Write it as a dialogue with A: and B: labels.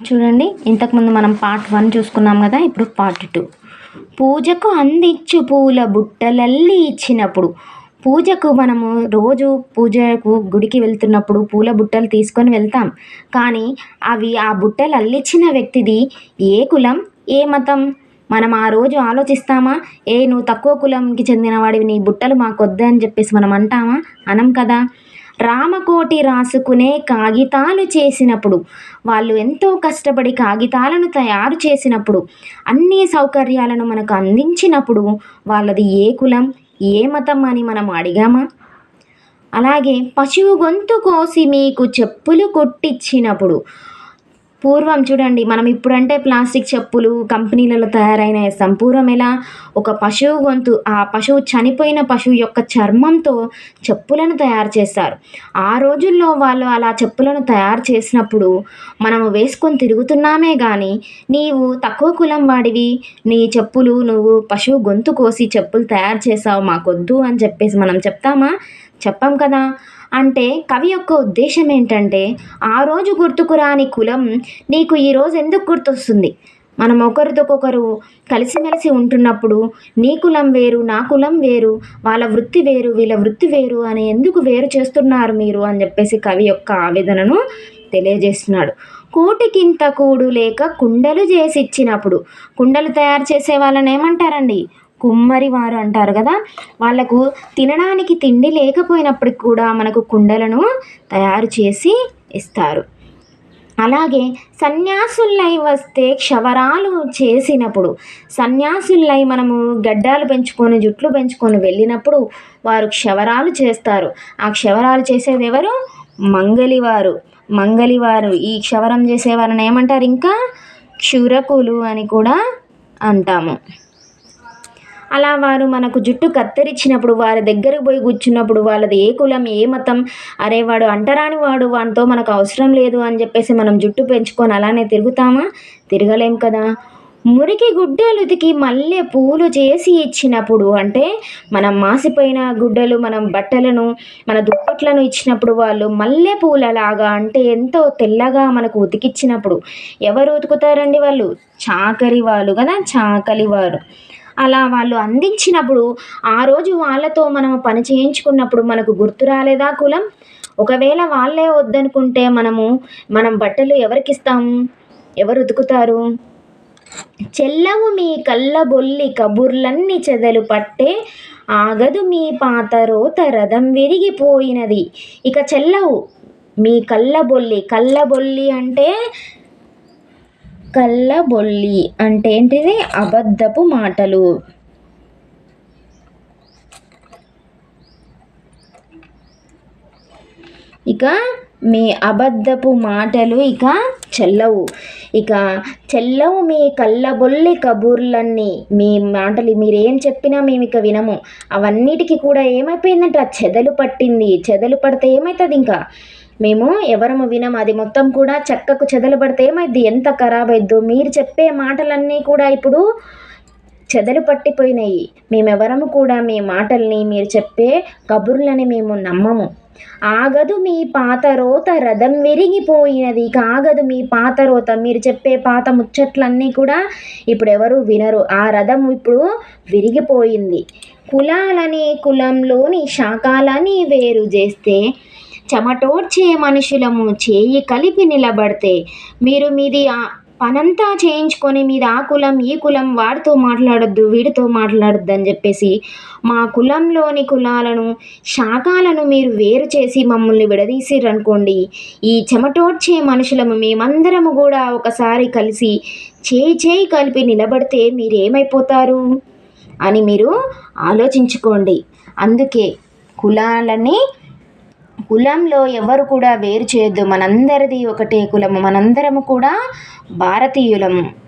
A: చూడండి ఇంతకుముందు మనం పార్ట్ వన్ చూసుకున్నాం కదా ఇప్పుడు పార్ట్ టూ పూజకు అందించు పూల బుట్టలల్లి ఇచ్చినప్పుడు పూజకు మనము రోజు పూజకు గుడికి వెళ్తున్నప్పుడు పూల బుట్టలు తీసుకొని వెళ్తాం. కానీ అవి ఆ బుట్టలు అల్లిచ్చిన వ్యక్తిది ఏ కులం ఏ మతం? మనం ఆ రోజు ఆలోచిస్తామా? ఏ నువ్వు తక్కువ కులంకి చెందినవాడివి నీ బుట్టలు మాకు వద్దని చెప్పేసి మనం అంటామా? అనం కదా. రామకోటి రాసుకునే కాగితాలు చేసినప్పుడు వాళ్ళు ఎంతో కష్టపడి కాగితాలను తయారు చేసినప్పుడు అన్ని సౌకర్యాలను మనకు అందించినప్పుడు వాళ్ళది ఏ కులం ఏ మతం అని మనం అడిగామా? అలాగే పశువు గొంతు కోసి మీకు చెప్పులు కొట్టించినప్పుడు పూర్వం చూడండి మనం ఇప్పుడంటే ప్లాస్టిక్ చెప్పులు కంపెనీలలో తయారైన వేస్తాం. పూర్వం ఎలా? ఒక పశువు గొంతు ఆ పశువు చనిపోయిన పశువు యొక్క చర్మంతో చెప్పులను తయారు చేస్తారు. ఆ రోజుల్లో వాళ్ళు అలా చెప్పులను తయారు చేసినప్పుడు మనం వేసుకొని తిరుగుతున్నామే కానీ నీవు తక్కువ కులం వాడివి నీ చెప్పులు నువ్వు పశువు గొంతు కోసి చెప్పులు తయారు చేసావు మాకొద్దు అని చెప్పేసి మనం చెప్తామా? చెప్పం కదా? అంటే కవి యొక్క ఉద్దేశం ఏంటంటే ఆ రోజు గుర్తుకు రాని కులం నీకు ఈరోజు ఎందుకు గుర్తొస్తుంది? మనం ఒకరితోకొకరు కలిసిమెలిసి ఉంటున్నప్పుడు నీ కులం వేరు నా కులం వేరు వాళ్ళ వృత్తి వేరు వీళ్ళ వృత్తి వేరు అని ఎందుకు వేరు చేస్తున్నారు మీరు అని చెప్పేసి కవి యొక్క ఆవేదనను తెలియజేస్తున్నాడు. కోటికింత కూడు లేక కుండలు చేసి ఇచ్చినప్పుడు కుండలు తయారు చేసే వాళ్ళని ఏమంటారండి? కుమ్మరి వారు అంటారు కదా? వాళ్ళకు తినడానికి తిండి లేకపోయినప్పటికి కూడా మనకు కుండలను తయారు చేసి ఇస్తారు. అలాగే సన్యాసులై వస్తే క్షవరాలు చేసినప్పుడు సన్యాసులై మనము గడ్డాలు పెంచుకొని జుట్లు పెంచుకొని వెళ్ళినప్పుడు వారు క్షవరాలు చేస్తారు. ఆ క్షవరాలు చేసేది ఎవరు? మంగలివారు. మంగలివారు ఈ క్షవరం చేసేవారిని ఏమంటారు ఇంకా? క్షురకులు అని కూడా అంటాము. అలా వారు మనకు జుట్టు కత్తిరించినప్పుడు వారి దగ్గరకు పోయి కూర్చున్నప్పుడు వాళ్ళది ఏ కులం ఏ మతం? అరే వాడు అంటరాని వాడు వానితో మనకు అవసరం లేదు అని చెప్పేసి మనం జుట్టు పెంచుకొని అలానే తిరుగుతామా? తిరగలేం కదా. మురికి గుడ్డలు ఉతికి మల్లె పూలు చేసి ఇచ్చినప్పుడు అంటే మనం మాసిపోయిన గుడ్డలు మనం బట్టలను మన దుప్పట్లను ఇచ్చినప్పుడు వాళ్ళు మల్లె పూలలాగా అంటే ఎంతో తెల్లగా మనకు ఉతికిచ్చినప్పుడు ఎవరు ఉతుకుతారండి వాళ్ళు? చాకరి వాళ్ళు కదా చాకలి వారు. అలా వాళ్ళు అందించినప్పుడు ఆ రోజు వాళ్ళతో మనం పని చేయించుకున్నప్పుడు మనకు గుర్తు రాలేదా కులం? ఒకవేళ వాళ్ళే వద్దనుకుంటే మనము మనం బట్టలు ఎవరికి ఇస్తాం ఎవరు ఉతుకుతారు చెల్లవు మీ కళ్ళబొల్లి కబుర్లన్నీ చెదలు పట్టే ఆగదు మీ పాత రోత రథం విరిగిపోయినది. ఇక చెల్లవు మీ కళ్ళబొల్లి కళ్ళబొల్లి అంటే కళ్ళబొల్లి అంటే ఏంటిది? అబద్ధపు మాటలు. ఇక మీ అబద్ధపు మాటలు ఇక చెల్లవు. ఇక చెల్లవు మీ కళ్ళబొల్లి కబుర్లన్నీ. మీ మాటలు మీరేం చెప్పినా మేము ఇక వినము. అవన్నిటికీ కూడా ఏమైపోయిందంటే? ఆ చెదలు పట్టింది. చెదలు పడితే ఏమవుతుంది ఇంకా మేము ఎవరము వినం అది మొత్తం కూడా చెక్కకు చెదలు పడితే ఏమైద్ది ఎంత ఖరాబ్ అయిద్దో. మీరు చెప్పే మాటలన్నీ కూడా ఇప్పుడు చెదలు పట్టిపోయినాయి. మేమెవరము కూడా మీ మాటల్ని మీరు చెప్పే కబుర్లని మేము నమ్మము. ఆగదు మీ పాత రోత రథం విరిగిపోయినది. కాగదు మీ పాత రోత. మీరు చెప్పే పాత ముచ్చట్లన్నీ కూడా ఇప్పుడు ఎవరు వినరు. ఆ రథం ఇప్పుడు విరిగిపోయింది. కులాలని కులంలోని శాఖలని వేరు చేస్తే చెమటోడ్చే మనుషులము చేయి కలిపి నిలబడితే మీరు మీది పనంతా చేయించుకొని మీది ఆ కులం ఈ కులం వాడితో మాట్లాడొద్దు వీడితో మాట్లాడొద్దు అని చెప్పేసి మా కులంలోని కులాలను శాఖలను మీరు వేరు చేసి మమ్మల్ని విడదీసిరనుకోండి. ఈ చెమటోడ్చే మనుషులము మేమందరము కూడా ఒకసారి కలిసి చేయి చేయి కలిపి నిలబడితే మీరు ఏమైపోతారు అని మీరు ఆలోచించుకోండి. అందుకే కులాలని కులంలో ఎవరు కూడా వేరు చేయొద్దు. మనందరిది ఒకటే కులము. మనందరము కూడా భారతీయులము.